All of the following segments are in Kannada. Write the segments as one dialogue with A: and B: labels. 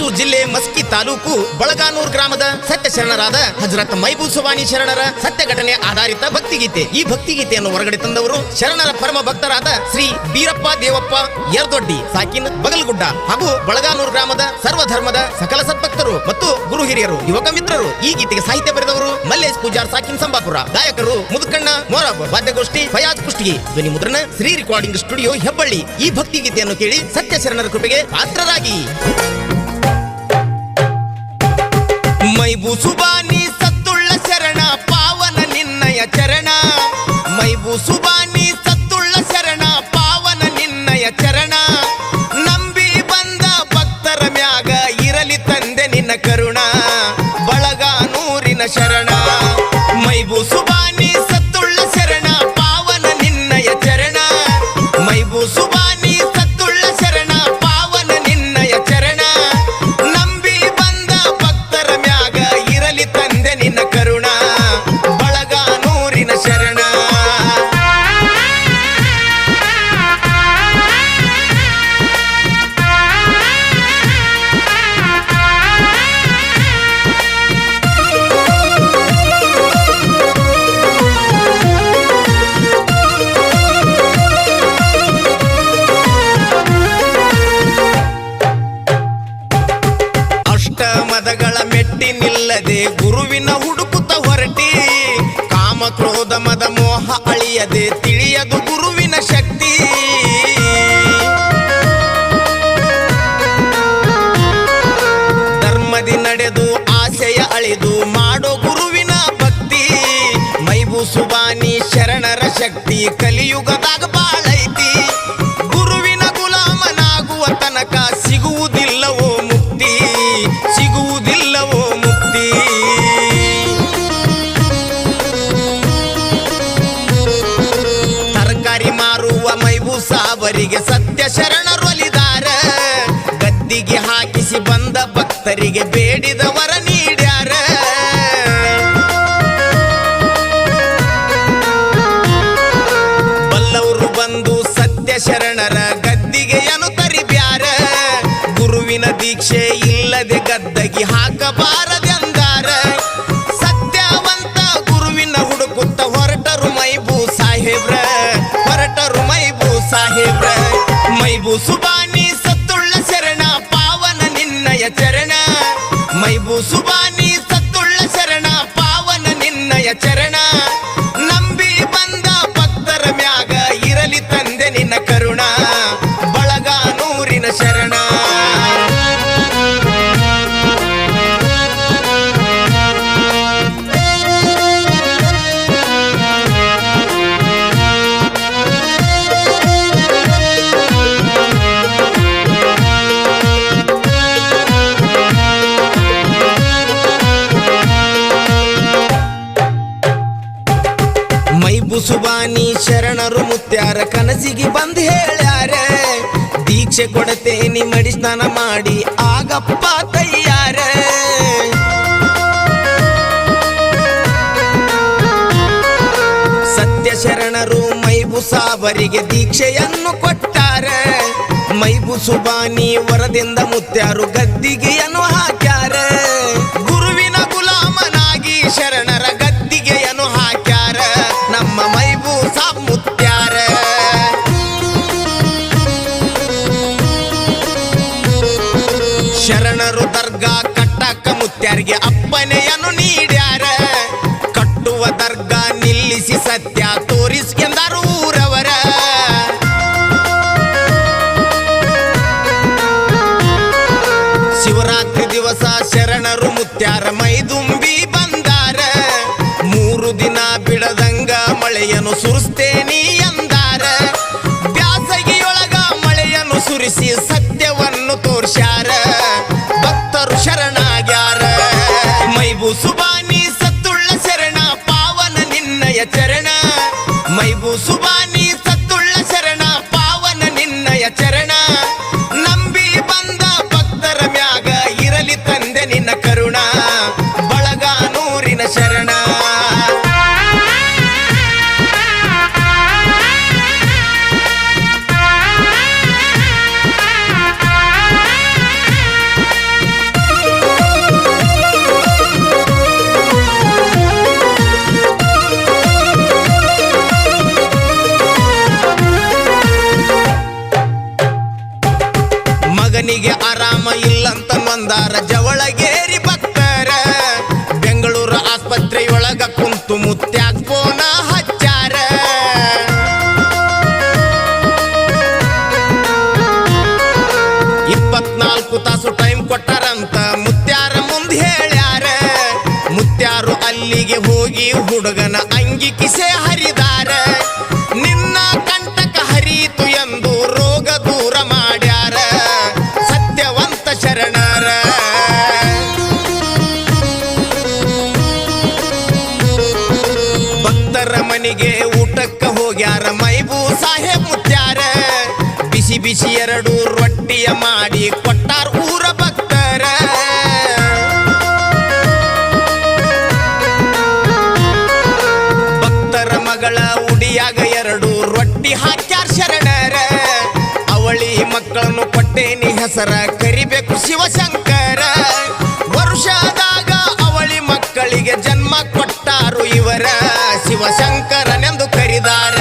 A: ರಾಯಚೂರು ಜಿಲ್ಲೆ ಮಸ್ಕಿ ತಾಲೂಕು ಬಳಗಾನೂರ್ ಗ್ರಾಮದ ಸತ್ಯ ಶರಣರಾದ ಹಜರತ್ ಮೈಬೂ ಸುವಾನಿ ಶರಣರ ಸತ್ಯ ಘಟನೆ ಆಧಾರಿತ ಭಕ್ತಿಗೀತೆ. ಈ ಭಕ್ತಿಗೀತೆಯನ್ನು ಹೊರಗಡೆ ತಂದವರು ಶರಣರ ಪರಮ ಭಕ್ತರಾದ ಶ್ರೀ ಬೀರಪ್ಪ ದೇವಪ್ಪ ಯರ್ದೊಡ್ಡಿ, ಸಾಕಿನ್ ಬಗಲ್ಗುಡ್ಡ ಹಾಗೂ ಬಳಗಾನೂರ್ ಗ್ರಾಮದ ಸರ್ವಧರ್ಮದ ಸಕಲ ಸದ್ಭಕ್ತರು ಮತ್ತು ಗುರು ಹಿರಿಯರು, ಯುವಕ ಮಿತ್ರರು. ಈ ಗೀತೆಗೆ ಸಾಹಿತ್ಯ ಬರೆದವರು ಮಲ್ಲೇಶ್ ಪೂಜಾರ್, ಸಾಕಿನ್ ಸಂಬಾಪುರ, ಗಾಯಕರು ಮುದುಕಣ್ಣ ಮೋರಬ್ ವಾದ್ಯಗೋಷ್ಠಿ ಫಯಾಜ್ ಕುಷ್ಟಿಗೆ, ಧ್ವನಿ ಮುದ್ರಣ, ಶ್ರೀ ರೆಕಾರ್ಡಿಂಗ್ ಸ್ಟುಡಿಯೋ ಹೆಬ್ಬಳ್ಳಿ. ಈ ಭಕ್ತಿ ಗೀತೆಯನ್ನು ಕೇಳಿ ಸತ್ಯ ಶರಣರ ಕೃಪೆಗೆ ಪಾತ್ರರಾಗಿ. ಮೈಬು ಸುಬಾನಿ ಮೆಟ್ಟಿನಿಲ್ಲದೆ ಗುರುವಿನ ಹುಡುಕುತ್ತ ಹೊರಟಿ. ಕಾಮ ಕ್ರೋಧ ಮದ ಮೋಹ ಅಳಿಯದೆ ತಿಳಿಯದು ಗುರುವಿನ ಶಕ್ತಿ. ಧರ್ಮದಿ ನಡೆದು ಆಸೆಯ ಅಳಿದು ಮಾಡೋ ಗುರುವಿನ ಭಕ್ತಿ. ಮೈಬು ಸುಬಾನಿ ಶರಣರ ಶಕ್ತಿ, ಕಲಿಯುಗದಾಗ ಬಾಳೈತಿ ಸಾವರಿಗೆ ಸತ್ಯ ಶರಣರು ಒಲಿದಾರ ಗದ್ದಿಗೆ ಹಾಕಿಸಿ ಬಂದ ಭಕ್ತರಿಗೆ ಬೇಡಿದ ವರ ನೀಡ್ಯಾರ. ಬಲ್ಲವರು ಬಂದು ಸತ್ಯ ಶರಣರ ಗದ್ದಿಗೆಯನ್ನು ತರಿಬ್ಯಾರ. ಗುರುವಿನ ದೀಕ್ಷೆ ಇಲ್ಲದೆ ಗದ್ದಗಿ ಸುಬಾನಿ ಸತ್ತುಳ್ಳ ಶರಣ ಪಾವನ ನಿನ್ನಯ ಚರಣ. ನಂಬಿ ಬಂದ ಭಕ್ತರ ಮ್ಯಾಗ ಇರಲಿ ತಂದೆ ನಿನ್ನ ಮುತ್ಯಾರ ಕನಸಿಗೆ ಬಂದು ಹೇಳ್ಯಾರ? ದೀಕ್ಷೆ ಕೊಡತೇನಿ ಮಡಿ ಸ್ನಾನ ಮಾಡಿ. ಆಗಪ್ಪ ತಯ್ಯಾರ. ಸತ್ಯ ಶರಣರು ಮೈಬು ಸಾವರಿಗೆ ದೀಕ್ಷೆಯನ್ನು ಕೊಟ್ಟಾರೆ. ಮೈಬು ಸುಬಾನಿ ವರದಿಂದ ಮುತ್ಯಾರು ಗದ್ದಿಗೆಯನ್ನು ಹಾಕ್ಯಾರ. ನಿಲ್ಲಿಸಿ ಸತ್ಯ ತೋರಿಸ್ಕೆಂದರು ಊರವರ. ಶಿವರಾತ್ರಿ ದಿವಸ ಶರಣರು ಮುತ್ಯಾರ ಮೈದುಂಬಿ ಬಂದಾರ. ಮೂರು ದಿನ ಬಿಡದಂಗ ಮಳೆಯನ್ನು ಸುರಿಸ್ತೇನಿ ಹೋಗಿ ಹುಡುಗನ ಅಂಗಿ ಕಿಸೆ ಹರಿದಾರ. ನಿನ್ನ ಕಂಟಕ ಹರಿತು ಎಂದು ರೋಗ ದೂರ ಮಾಡ್ಯಾರ. ಸತ್ಯವಂತ ಶರಣರ. ಭಕ್ತರ ಮನೆಗೆ ಊಟಕ್ಕ ಹೋಗ್ಯಾರ ಮೈಬೂ ಸಾಹೇಬ್ ಮುತ್ಯಾರ. ಬಿಸಿ ಬಿಸಿ ಎರಡು ರೊಟ್ಟಿಯ ಮಾಡಿ ಕೊಟ್ಟಾರ ಮಕ್ಕಳನ್ನು ಪಟ್ಟೇನಿ ಹೆಸರ ಕರಿಬೇಕು ಶಿವಶಂಕರ. ವರುಷಾದಾಗ ಅವಳಿ ಮಕ್ಕಳಿಗೆ ಜನ್ಮ ಕೊಟ್ಟಾರು ಇವರ. ಶಿವಶಂಕರನೆಂದು ಕರಿದಾರ.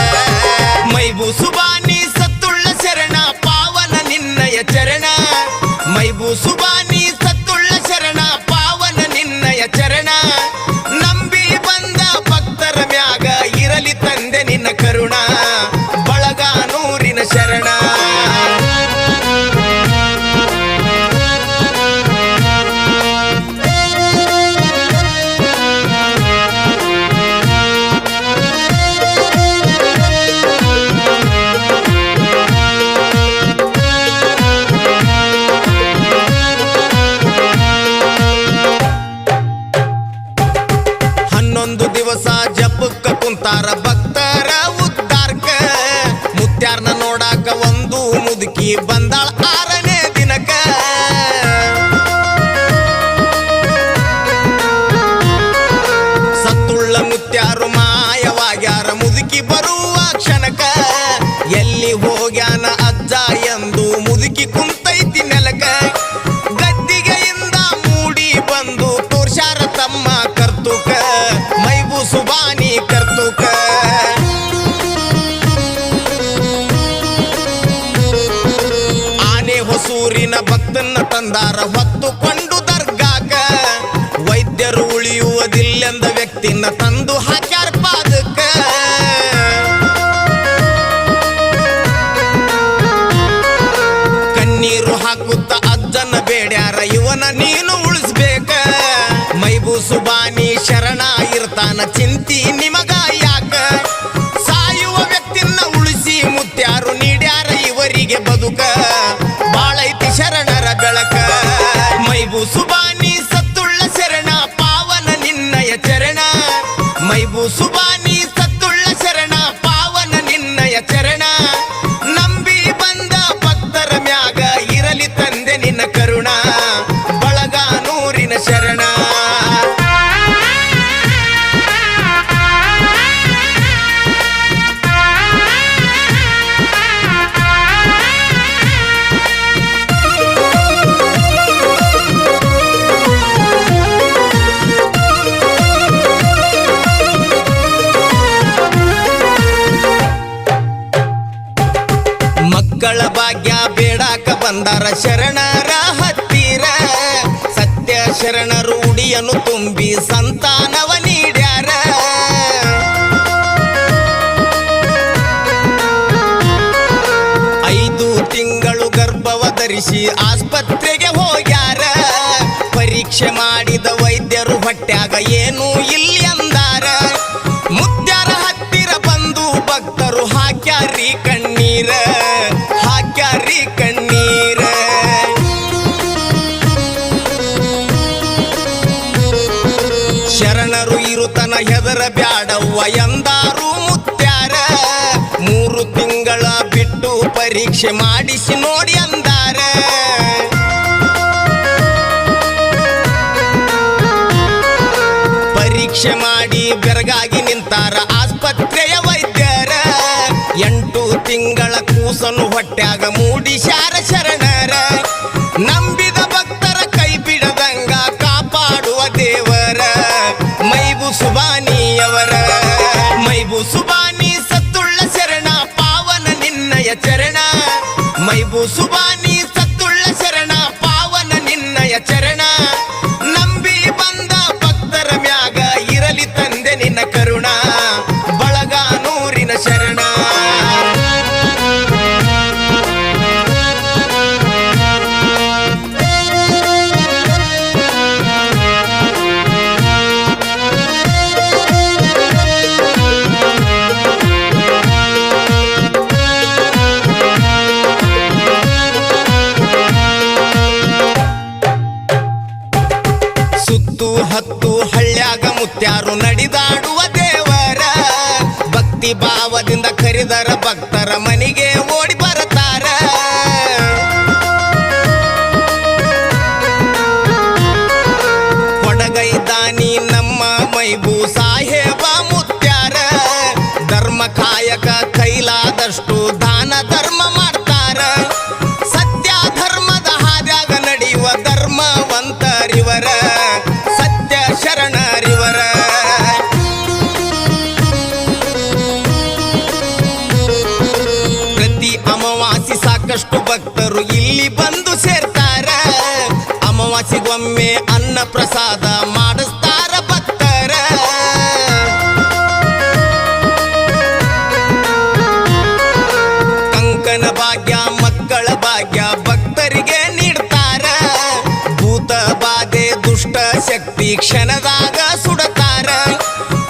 A: ಮೈಬು ಸುಬಾನಿ ಸತ್ತುಳ್ಳ ಶರಣ, ಪಾವನ ನಿನ್ನಯ ಚರಣ. ಮೈಬು ಸುಬಾನಿ ಜಪಕ್ಕ ಕುಂತಾರ ತಂದಾರ ಹೊತ್ತುಕೊಂಡು ದರ್ಗಾಕ. ವೈದ್ಯರು ಉಳಿಯುವುದಿಲ್ಲೆಂದ ವ್ಯಕ್ತಿನ ತಂದು ಹಾಕ್ಯಾರ ಪಾದಕ ಕಣ್ಣೀರು ಹಾಕುತ್ತ ಅಜ್ಜನ ಬೇಡ್ಯಾರ, ಇವನ ನೀನು ಉಳಿಸ್ಬೇಕ. ಮೈಬೂಸು ಸುಬಾನಿ ಶರಣ ಇರ್ತಾನ ಚಿಂತಿ ಬೇಡಾಕ ಬಂದಾರ ಶರಣರ ಹತ್ತಿರ. ಸತ್ಯ ಶರಣ ರೂಢಿಯನ್ನು ತುಂಬಿ ಸಂತಾನವ ನೀಡ್ಯಾರ. ಐದು ತಿಂಗಳು ಗರ್ಭವ ಧರಿಸಿ ಆಸ್ಪತ್ರೆಗೆ ಕಣ್ಣೀರ ಶರಣರು ಇರುತನ ಹೆದರ ಬ್ಯಾಡವ್ವ ಎಂದಾರು ಮುತ್ಯಾರ. ಮೂರು ತಿಂಗಳ ಬಿಟ್ಟು ಪರೀಕ್ಷೆ ಮಾಡಿಸಿ ನೋಡಿ ಅಂದಾರ. ಪರೀಕ್ಷೆ ಮಾಡಿ ಬೆರಗಾಗಿ ನಿಂತಾರ ಆಸ್ಪತ್ರೆಯ ವೈದ್ಯರ. ಎಂಟು ತಿಂಗಳ ಕೂಸನು ಹೊಟ್ಯಾಗ ಮೂಡಿ ಶಾರ ನಂಬಿದ ಮೈಬೂ ಸಾಹೇಬ ಮುತ್ಯಾರ ಧರ್ಮ ಕಾಯಕ ಕೈಲಾದಷ್ಟು ಕ್ಷಣದಾಗ ಸುಡತಾರ.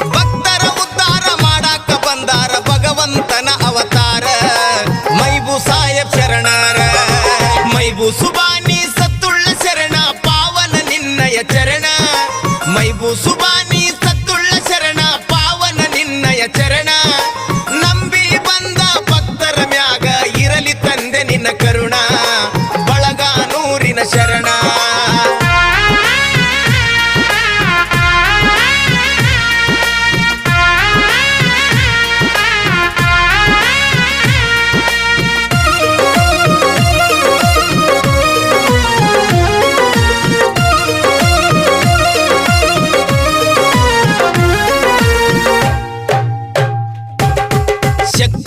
A: ಭಕ್ತರ ಉದ್ಧಾರ ಮಾಡಾಕ ಬಂದಾರ ಭಗವಂತನ ಅವತಾರ. ಮೈಬು ಸಾಯಬ್ ಶರಣರ. ಮೈಬು ಸುಬಾನಿ ಸತ್ತುಳ್ಳ ಶರಣ, ಪಾವನ ನಿನ್ನಯ ಚರಣ. ಮೈಬು ಸುಬಾನಿ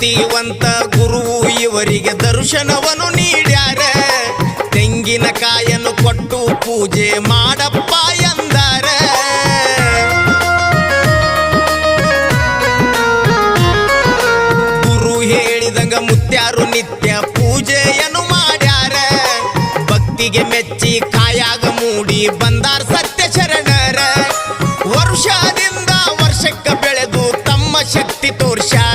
A: ಶಕ್ತಿವಂತ ಗುರುವು ಇವರಿಗೆ ದರ್ಶನವನ್ನು ನೀಡ್ಯಾರ. ತೆಂಗಿನಕಾಯನ್ನು ಕೊಟ್ಟು ಪೂಜೆ ಮಾಡಪ್ಪ ಎಂದಾರ. ಗುರು ಹೇಳಿದಂಗ ಮುತ್ಯಾರು ನಿತ್ಯ ಪೂಜೆಯನ್ನು ಮಾಡ್ಯಾರ. ಭಕ್ತಿಗೆ ಮೆಚ್ಚಿ ಕಾಯಾಗ ಮೂಡಿ ಬಂದಾರ ಸತ್ಯ ಶರಣರ ವರ್ಷದಿಂದ ವರ್ಷಕ್ಕೆ ಬೆಳೆದು ತಮ್ಮ ಶಕ್ತಿ ತೋರ್ಸ್ಯಾರ.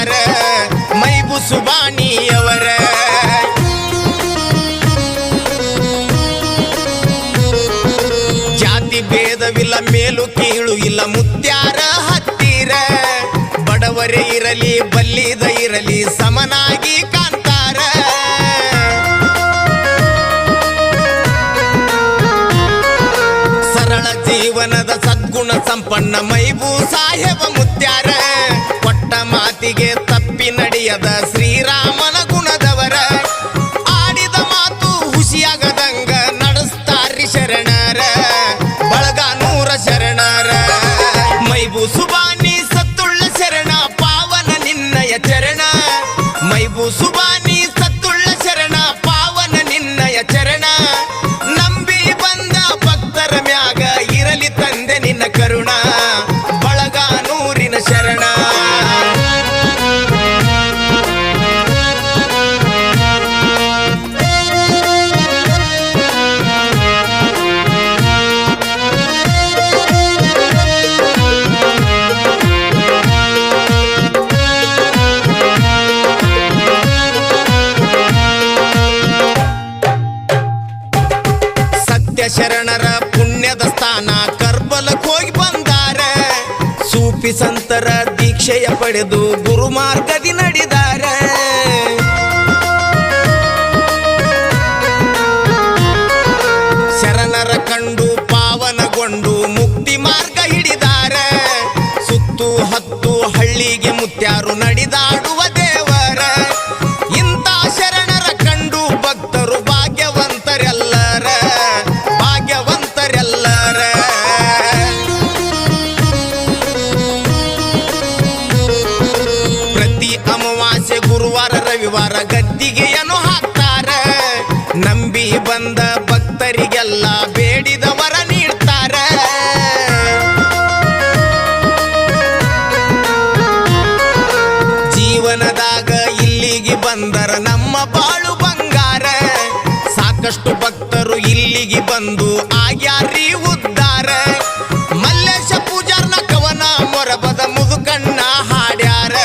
A: ಇರಲಿ, ಬಲ್ಲಿದ ಇರಲಿ, ಸಮನಾಗಿ ಕಾಣ್ತಾರ. ಸರಳ ಜೀವನದ ಸದ್ಗುಣ ಸಂಪನ್ನ ಮೈಬೂ ಸಾಹೇಬ ಮುತ್ಯಾರ. ಕೊಟ್ಟ ಮಾತಿಗೆ ತಪ್ಪಿ ನಡೆಯದ ಶ್ರೀರಾಮನ ಶರಣರ ಪುಣ್ಯದ ಸ್ಥಾನ, ಕರ್ಬಲಕ್ಕೆ ಹೋಗಿ ಬಂದಾರೆ. ಸೂಫಿ ಸಂತರ ದೀಕ್ಷೆಯ ಪಡೆದು ಗುರುಮಾರ್ಗದಿ ನಡೆದಾರೆ. ಶರಣರ ಕಂಡು ಪಾವನಗೊಂಡು ಮುಕ್ತಿ ಮಾರ್ಗ ಹಿಡಿದಾರೆ. ಸುತ್ತು ಹತ್ತು ಹಳ್ಳಿಗೆ ಮುತ್ಯಾರು ಸಾಕಷ್ಟು ಭಕ್ತರು ಇಲ್ಲಿಗೆ ಬಂದು ಆಗ್ಯಾರಿ ಉದ್ದಾರ. ಮಲ್ಲೇಶ ಪೂಜಾರ್ನ ಕವನ, ಮೊರಬದ ಮುದುಕಣ್ಣ ಹಾಡ್ಯಾರ.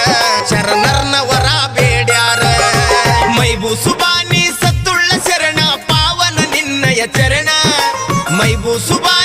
A: ಶರಣರ್ನವರ ಬೇಡ್ಯಾರ. ಮೈಬು ಸುಬಾನಿ ಸತ್ತುಳ್ಳ ಶರಣ, ಪಾವನ ನಿನ್ನಯ ಚರಣ. ಮೈಬು ಸುಬಾನಿ